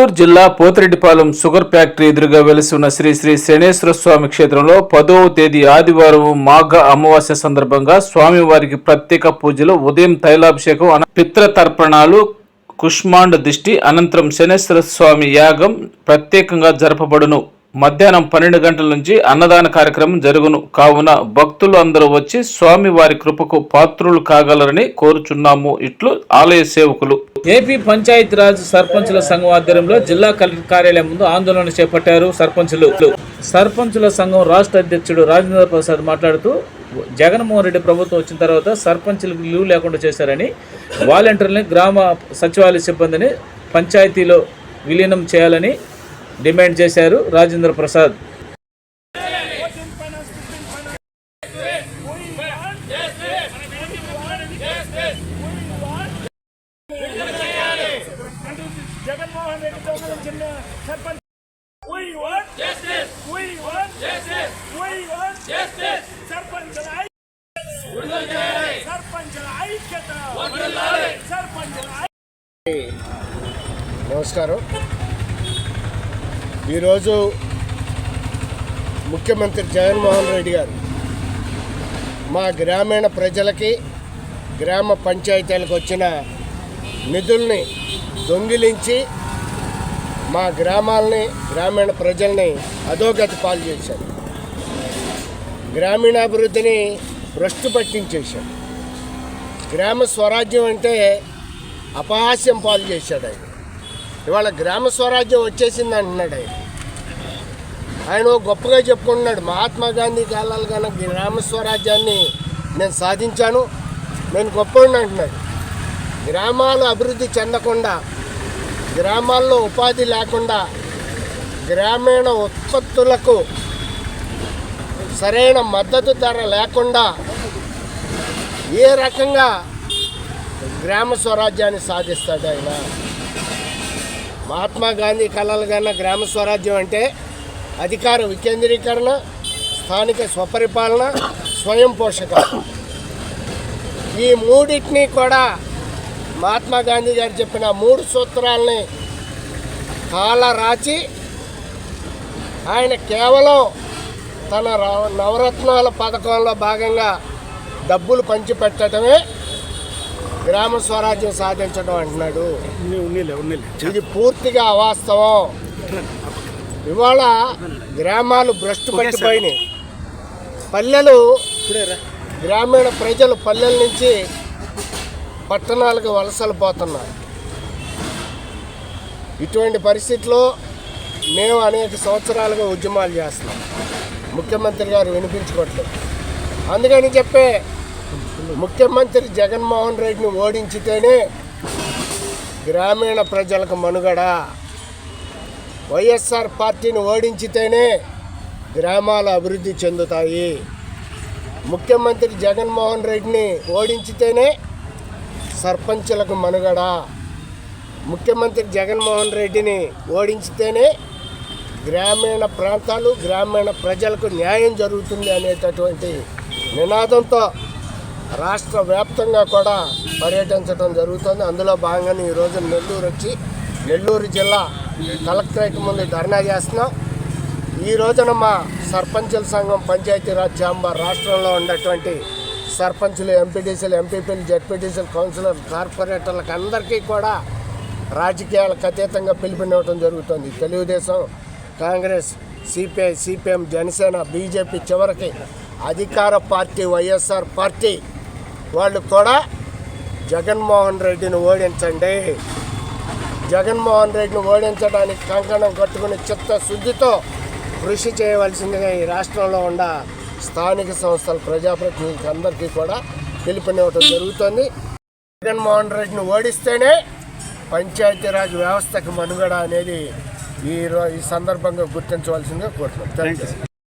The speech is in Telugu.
నెల్లూరు జిల్లా పోతిరెడ్డిపాలెం షుగర్ ఫ్యాక్టరీ ఎదురుగా వెలిసి ఉన్న శ్రీ శ్రీ శనేశ్వర స్వామి క్షేత్రంలో పదవ తేదీ ఆదివారం మాఘ అమావాస్య సందర్భంగా స్వామివారికి ప్రత్యేక పూజలు ఉదయం తైలాభిషేకం పిత్ర తర్పణాలు కుష్మాండ దిష్టి అనంతరం శనేశ్వర స్వామి యాగం ప్రత్యేకంగా జరపబడును. మధ్యాహ్నం పన్నెండు గంటల నుంచి అన్నదాన కార్యక్రమం జరుగును. కావున భక్తులు అందరూ వచ్చి స్వామి వారి కృపకు పాత్రులు కాగలరని కోరుచున్నాము. ఇట్లు ఆలయ సేవకులు. ఏపీ పంచాయతీరాజ్ సర్పంచుల సంఘం ఆధ్వర్యంలో జిల్లా కలెక్టర్ కార్యాలయం ముందు ఆందోళన చేపట్టారు సర్పంచులు సర్పంచుల సంఘం రాష్ట్ర అధ్యక్షుడు రాజేంద్ర ప్రసాద్ మాట్లాడుతూ జగన్మోహన్ రెడ్డి ప్రభుత్వం వచ్చిన తర్వాత సర్పంచులకు లీవ్ లేకుండా చేశారని వాలంటీర్లని గ్రామ సచివాలయ సిబ్బందిని పంచాయతీలో విలీనం చేయాలని డిమాండ్ చేశారు రాజేంద్ర ప్రసాద్ జగన్మోహన్ నమస్కారం. ఈరోజు ముఖ్యమంత్రి జగన్మోహన్ రెడ్డి గారు మా గ్రామీణ ప్రజలకి గ్రామ పంచాయతీలకు వచ్చిన నిధుల్ని దొంగిలించి మా గ్రామాలని గ్రామీణ ప్రజల్ని అధోగతి పాలు చేశారు. గ్రామీణాభివృద్ధిని భ్రష్టు పట్టించేశాడు. గ్రామ స్వరాజ్యం అంటే అపహాస్యం పాలు చేశాడు ఆయన. ఇవాళ గ్రామ స్వరాజ్యం వచ్చేసింది అంటున్నాడు ఆయన. ఆయన ఓ గొప్పగా చెప్పుకుంటున్నాడు మహాత్మా గాంధీ కాలాలు కనుక గ్రామ స్వరాజ్యాన్ని నేను సాధించాను నేను గొప్పవాడిని అంటున్నాడు. గ్రామాలు అభివృద్ధి చెందకుండా గ్రామాల్లో ఉపాధి లేకుండా గ్రామీణ ఉత్పత్తులకు సరైన మద్దతు ధర లేకుండా ఏ రకంగా గ్రామ స్వరాజ్యాన్ని సాధిస్తాడు ఆయన? మహాత్మా గాంధీ కళలు కన్నా గ్రామ స్వరాజ్యం అంటే అధికార వికేంద్రీకరణ స్థానిక స్వపరిపాలన స్వయం పోషక. ఈ మూడింటిని కూడా మహాత్మా గాంధీ గారు చెప్పిన మూడు సూత్రాలని కాల రాచి ఆయన కేవలం తన నవరత్నాల పథకంలో భాగంగా డబ్బులు పంచిపెట్టడమే గ్రామ స్వరాజ్యం సాధించడం అంటున్నాడు. ఇది పూర్తిగా అవాస్తవం. ఇవాళ గ్రామాలు భ్రష్టు పట్టిపోయినాయి. పల్లెలు గ్రామీణ ప్రజలు పల్లెల నుంచి పట్టణాలకు వలసలు పోతున్నారు. ఇటువంటి పరిస్థితిలో మేము అనేక సంవత్సరాలుగా ఉద్యమాలు చేస్తున్నాం. ముఖ్యమంత్రి గారు వినిపించుకోవట్లేదు. అందుకని చెప్పే ముఖ్యమంత్రి జగన్మోహన్ రెడ్డిని ఓడించితేనే గ్రామీణ ప్రజలకు మనుగడ. వైఎస్ఆర్ పార్టీని ఓడించితేనే గ్రామాలు అభివృద్ధి చెందుతాయి. ముఖ్యమంత్రి జగన్మోహన్ రెడ్డిని ఓడించితేనే సర్పంచులకు మనుగడ. ముఖ్యమంత్రి జగన్మోహన్ రెడ్డిని ఓడించితేనే గ్రామీణ ప్రాంతాలు గ్రామీణ ప్రజలకు న్యాయం జరుగుతుంది అనేటటువంటి నినాదంతో రాష్ట్ర వ్యాప్తంగా కూడా పర్యటించడం జరుగుతుంది. అందులో భాగంగానే ఈరోజు నెల్లూరు వచ్చి నెల్లూరు జిల్లా కలెక్టరేట్ ముందు ధర్నా చేస్తున్నాం. ఈ రోజున మా సర్పంచుల సంఘం పంచాయతీరాజ్ ఛాంబర్ రాష్ట్రంలో ఉన్నటువంటి సర్పంచులు ఎంపీటీసీలు ఎంపీపీలు జడ్పీటీసీలు కౌన్సిలర్ కార్పొరేటర్లకు అందరికీ కూడా రాజకీయాలకు అతీతంగా పిలుపునివ్వడం జరుగుతుంది. Telugudesam Congress CPI CPM Janasena BJP చివరికి అధికార పార్టీ వైఎస్ఆర్ పార్టీ వాళ్ళు కూడా జగన్మోహన్ రెడ్డిని ఓడించండి. జగన్మోహన్ రెడ్డిని ఓడించడానికి కంకణం కట్టుకుని చిత్తశుద్ధితో కృషి చేయవలసిందిగా ఈ రాష్ట్రంలో ఉన్న స్థానిక సంస్థల ప్రజాప్రతినిధులకి అందరికీ కూడా పిలుపునివ్వడం జరుగుతుంది. జగన్మోహన్ రెడ్డిని ఓడిస్తేనే పంచాయతీరాజ్ వ్యవస్థకు మనుగడ అనేది ఈ ఈ సందర్భంగా గుర్తించవలసిందిగా కోరుతున్నాం. Thank you